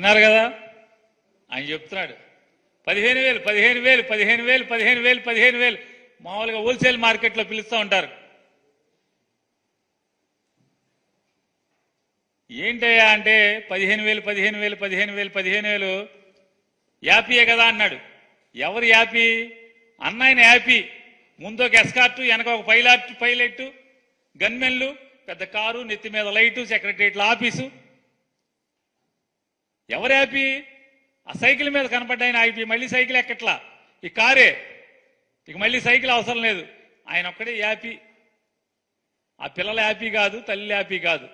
విన్నారు కదా? ఆయన చెప్తున్నాడు. పదిహేను వేలు పదిహేను వేలు పదిహేను వేలు పదిహేను వేలు పదిహేను వేలు. మామూలుగా హోల్సేల్ మార్కెట్లో పిలుస్తూ ఉంటారు. ఏంటయ్యా అంటే పదిహేను వేలు పదిహేను వేలు పదిహేను వేలు పదిహేను వేలు? యాపీయే కదా అన్నాడు. ఎవరు యాపీ? అన్నయన యాపీ. ముందు ఒక ఎస్కార్టు వెనక ఒక పైలాట్ పైలట్ గన్మెన్లు పెద్ద కారు నెత్తి మీద లైటు సెక్రటరియట్ల ఆఫీసు ఎవరు యాపీ ఆ సైకిల్ మీద కనపడ్డాయన ఆపి మళ్ళీ సైకిల్ ఎక్కట్లా? ఈ కారే. ఇక మళ్ళీ సైకిల్ అవసరం లేదు. ఆయన ఒక్కడే యాపీ. ఆ పిల్లల యాపీ కాదు తల్లి యాపీ కాదు.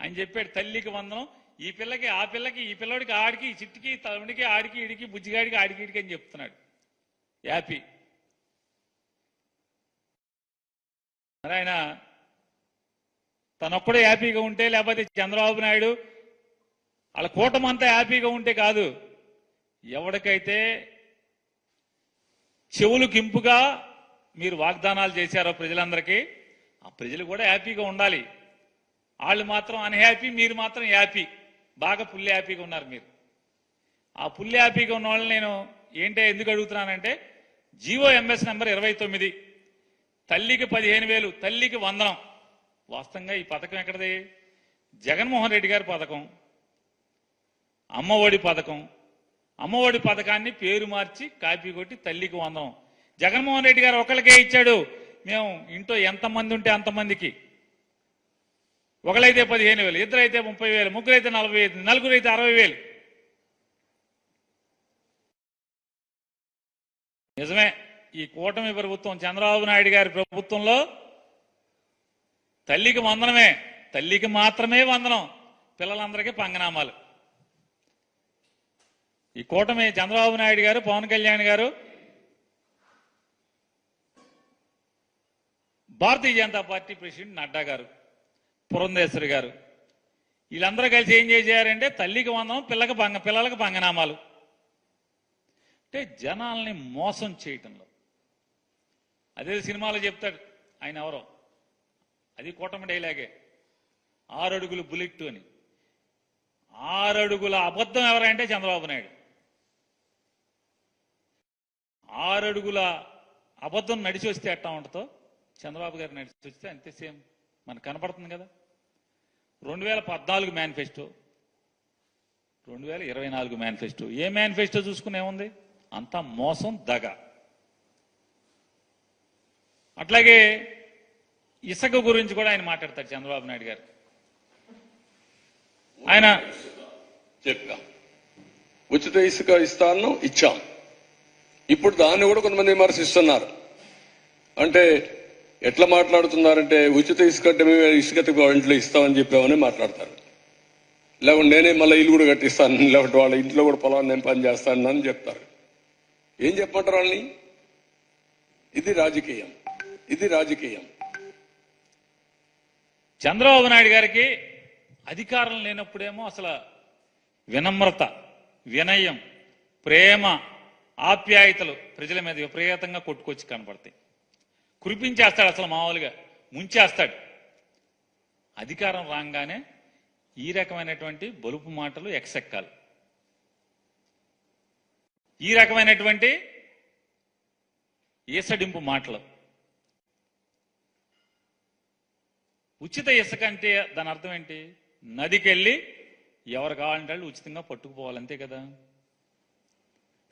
ఆయన చెప్పాడు తల్లికి వందనం ఈ పిల్లకి ఆ పిల్లకి ఈ పిల్లడికి ఆడికి ఈ చిట్టికి తమ్ముడికి ఆడికి ఇడికి బుజ్జిగాడికి ఆడికి ఇడికి అని చెప్తున్నాడు. యాపీ. మరి ఆయన తనొక్కడే హ్యాపీగా ఉంటే లేకపోతే చంద్రబాబు నాయుడు వాళ్ళ కూటమి అంతా హ్యాపీగా ఉంటే కాదు. ఎవరికైతే చెవులు కింపుగా మీరు వాగ్దానాలు చేశారో ప్రజలందరికీ ఆ ప్రజలు కూడా హ్యాపీగా ఉండాలి. వాళ్ళు మాత్రం అన్హ్యాపీ మీరు మాత్రం హ్యాపీ బాగా పుల్లి హ్యాపీగా ఉన్నారు మీరు. ఆ పుల్లి హ్యాపీగా ఉన్న వాళ్ళని నేను ఏంటో ఎందుకు అడుగుతున్నానంటే జీవో ఎంఎస్ నెంబర్ ఇరవై తొమ్మిది. తల్లికి పదిహేను వేలు తల్లికి వందనం. వాస్తవంగా ఈ పథకం ఎక్కడది? జగన్మోహన్ రెడ్డి గారి పథకం. అమ్మఒడి పథకం. అమ్మఒడి పథకాన్ని పేరు మార్చి కాపీ కొట్టి తల్లికి వందం. జగన్మోహన్ రెడ్డి గారు ఒకరికే ఇచ్చాడు. మేము ఇంట్లో ఎంతమంది ఉంటే అంతమందికి. ఒకరైతే పదిహేను వేలు ఇద్దరైతే ముప్పై వేలు ముగ్గురైతే నలభై వేలు నలుగురైతే అరవై వేలు. నిజమే ఈ కూటమి ప్రభుత్వం చంద్రబాబు నాయుడు గారి ప్రభుత్వంలో తల్లికి వందనమే. తల్లికి మాత్రమే వందనం. పిల్లలందరికీ పంగనామాలు. ఈ కూటమి చంద్రబాబు నాయుడు గారు పవన్ కళ్యాణ్ గారు భారతీయ జనతా పార్టీ ప్రెసిడెంట్ నడ్డా గారు పురంధేశ్వరి గారు. వీళ్ళందరూ కలిసి ఏం చేశారంటే తల్లికి వందనం పిల్లకి పంగ పిల్లలకు పంగనామాలు. అంటే జనాల్ని మోసం చేయటంలో. అదే సినిమాలో చెప్తాడు ఆయన ఎవరో. అది కూటమి డైలాగే. ఆరడుగులు బుల్లెట్ అని. ఆరడుగుల అబద్ధం ఎవరంటే చంద్రబాబు నాయుడు. ఆరడుగుల అబద్ధం నడిచి వస్తే ఎట్టా ఉంటుందో చంద్రబాబు గారు నడిచి వస్తే అంతే సేమ్ మనకు కనపడుతుంది కదా. రెండు వేల పద్నాలుగు మేనిఫెస్టో రెండు వేల ఇరవై నాలుగు మేనిఫెస్టో ఏ మేనిఫెస్టో చూసుకుని ఏముంది? అంతా మోసం దగ. అట్లాగే ఇసుక గురించి కూడా ఆయన మాట్లాడతారు చంద్రబాబు నాయుడు గారు. ఆయన చెప్పా ఉచిత ఇసుక ఇస్తాను ఇచ్చాం ఇప్పుడు దాన్ని కూడా కొంతమంది విమర్శిస్తున్నారు. అంటే ఎట్లా మాట్లాడుతున్నారంటే ఉచిత ఇసుక అంటే మేము ఇసుక ఇంట్లో ఇస్తామని చెప్పామని మాట్లాడతారు. లేకుంటే నేనే మళ్ళీ ఇల్లు కూడా కట్టిస్తాను లేకపోతే వాళ్ళ ఇంట్లో కూడా పొలాన్ని నేను పని చేస్తాను అని చెప్తారు. ఏం చెప్పమంటారు వాళ్ళని? ఇది రాజకీయం. ఇది రాజకీయం. చంద్రబాబు నాయుడు గారికి అధికారం లేనప్పుడేమో అసలు వినమ్రత వినయం ప్రేమ ఆప్యాయతలు ప్రజల మీద విపరీతంగా కొట్టుకొచ్చి కనపడతాయి. కురిపించేస్తాడు అసలు మామూలుగా ముంచేస్తాడు. అధికారం రాగానే ఈ రకమైనటువంటి బలుపు మాటలు ఎక్సెక్కాలి. ఈ రకమైనటువంటి ఈసడింపు మాటలు. ఉచిత ఇసుక అంటే దాని అర్థం ఏంటి? నదికి వెళ్ళి ఎవరు కావాలంటే వాళ్ళు ఉచితంగా పట్టుకుపోవాలి అంతే కదా?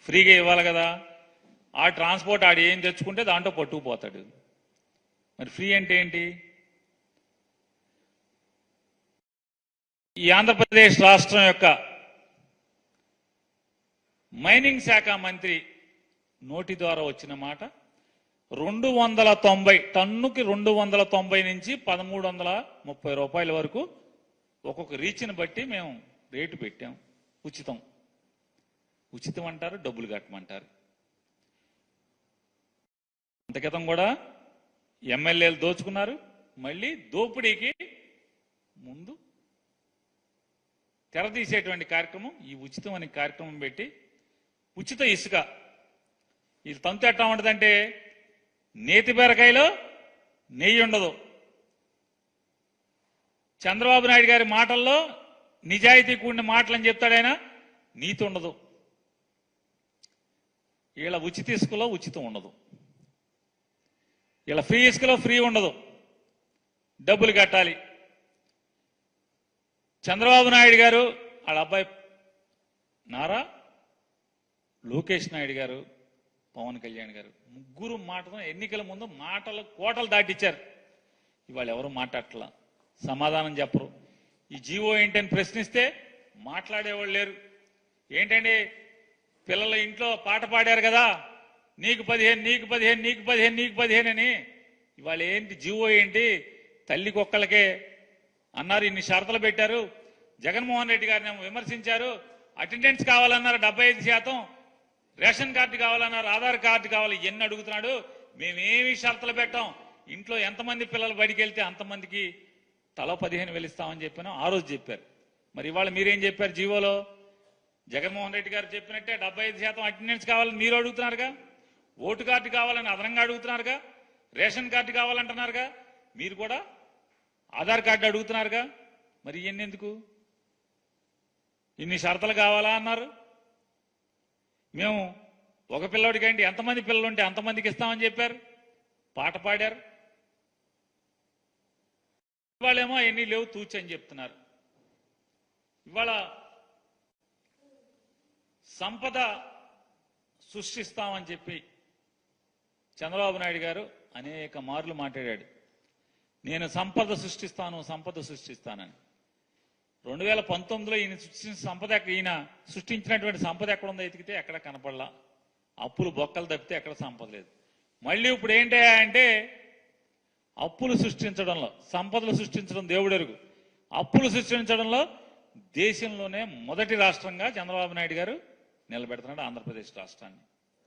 ఫ్రీగా ఇవ్వాలి కదా. ఆ ట్రాన్స్పోర్ట్ ఆడు ఏం తెచ్చుకుంటే దాంట్లో పట్టుకుపోతాడు. మరి ఫ్రీ అంటే ఏంటి? ఈ ఆంధ్రప్రదేశ్ రాష్ట్రం యొక్క మైనింగ్ శాఖ మంత్రి నోటి ద్వారా వచ్చిన మాట రెండు వందల తొంభై టన్నుకి రెండు వందల తొంభై నుంచి పదమూడు వందల ముప్పై రూపాయల వరకు ఒక్కొక్క రీచ్ని బట్టి మేము రేటు పెట్టాం ఉచితం. ఉచితం అంటారు డబ్బులు కట్టమంటారు. అంత క్రితం కూడా ఎమ్మెల్యేలు దోచుకున్నారు మళ్ళీ దోపిడీకి ముందు తెరదీసేటువంటి కార్యక్రమం ఈ ఉచితం అనే కార్యక్రమం పెట్టి ఉచిత ఇసుక. ఇది తంతు ఎట్లా ఉంటుందంటే నేతి బీరకాయలో నెయ్యి ఉండదు. చంద్రబాబు నాయుడు గారి మాటల్లో నిజాయితీ కూడిన మాటలని చెప్తాడైనా నీతి ఉండదు. వీళ్ళ ఉచిత ఇసుకలో ఉచితం ఉండదు. వీళ్ళ ఫ్రీ ఇసుకలో ఫ్రీ ఉండదు. డబ్బులు కట్టాలి. చంద్రబాబు నాయుడు గారు వాళ్ళ అబ్బాయి నారా లోకేష్ నాయుడు గారు పవన్ కళ్యాణ్ గారు ముగ్గురు మాటతో ఎన్నికల ముందు మాటలు కోటలు దాటిచ్చారు. ఇవాళ ఎవరు మాట్లాడట్లా? సమాధానం చెప్పరు. ఈ జీవో ఏంటని ప్రశ్నిస్తే మాట్లాడేవాళ్ళు లేరు. ఏంటంటే పిల్లల ఇంట్లో పాట పాడారు కదా. నీకు పదిహేను నీకు పదిహేను నీకు పదిహేను నీకు పదిహేను అని. ఇవాళ ఏంటి జీవో ఏంటి? తల్లి కుక్కలకే అన్నారు ఇన్ని షరతులు పెట్టారు. జగన్మోహన్ రెడ్డి గారిని విమర్శించారు. అటెండెన్స్ కావాలన్నారు డెబ్బై ఐదు శాతం. రేషన్ కార్డు కావాలన్నారు ఆధార్ కార్డు కావాలి ఎన్ని అడుగుతున్నాడు? మేమేమి షరతులు పెట్టాం. ఇంట్లో ఎంతమంది పిల్లలు బడికి వెళ్తే అంతమందికి తలో పదిహేను వేలు చెప్పాను. ఆ రోజు చెప్పారు. మరి ఇవాళ మీరేం చెప్పారు జీవోలో? జగన్మోహన్ రెడ్డి గారు చెప్పినట్టే డెబ్బై ఐదు శాతం అటెండెన్స్ కావాలని మీరు అడుగుతున్నారుగా? ఓటు కార్డు కావాలని అదనంగా అడుగుతున్నారుగా? Ration card కావాలంటున్నారుగా? మీరు కూడా ఆధార్ కార్డు అడుగుతున్నారుగా? మరి ఇవన్నీ ఎందుకు? ఇన్ని షరతులు కావాలా అన్నారు? మేము ఒక పిల్లోడికి ఏంటి ఎంతమంది పిల్లలు ఉంటే అంతమందికి ఇస్తామని చెప్పారు. పాట పాడారు. వాళ్ళేమో ఎన్ని లేవు తూచని చెప్తున్నారు. ఇవాళ సంపద సృష్టిస్తామని చెప్పి చంద్రబాబు నాయుడు గారు అనేక మార్లు మాట్లాడాడు. నేను సంపద సృష్టిస్తాను సంపద సృష్టిస్తానని. రెండు వేల పంతొమ్మిదిలో ఈయన సృష్టించిన సంపద ఈయన సృష్టించినటువంటి సంపద ఎక్కడుందో ఎతికితే ఎక్కడ కనపడలా. అప్పులు బొక్కలు తప్పితే ఎక్కడ సంపద లేదు. మళ్ళీ ఇప్పుడు ఏంటి అంటే అప్పులు సృష్టించడంలో సంపదలు సృష్టించడం దేవుడెరుగు. అప్పులు సృష్టించడంలో దేశంలోనే మొదటి రాష్ట్రంగా చంద్రబాబు నాయుడు గారు నిలబెడుతున్నాడు ఆంధ్రప్రదేశ్ రాష్ట్రాన్ని.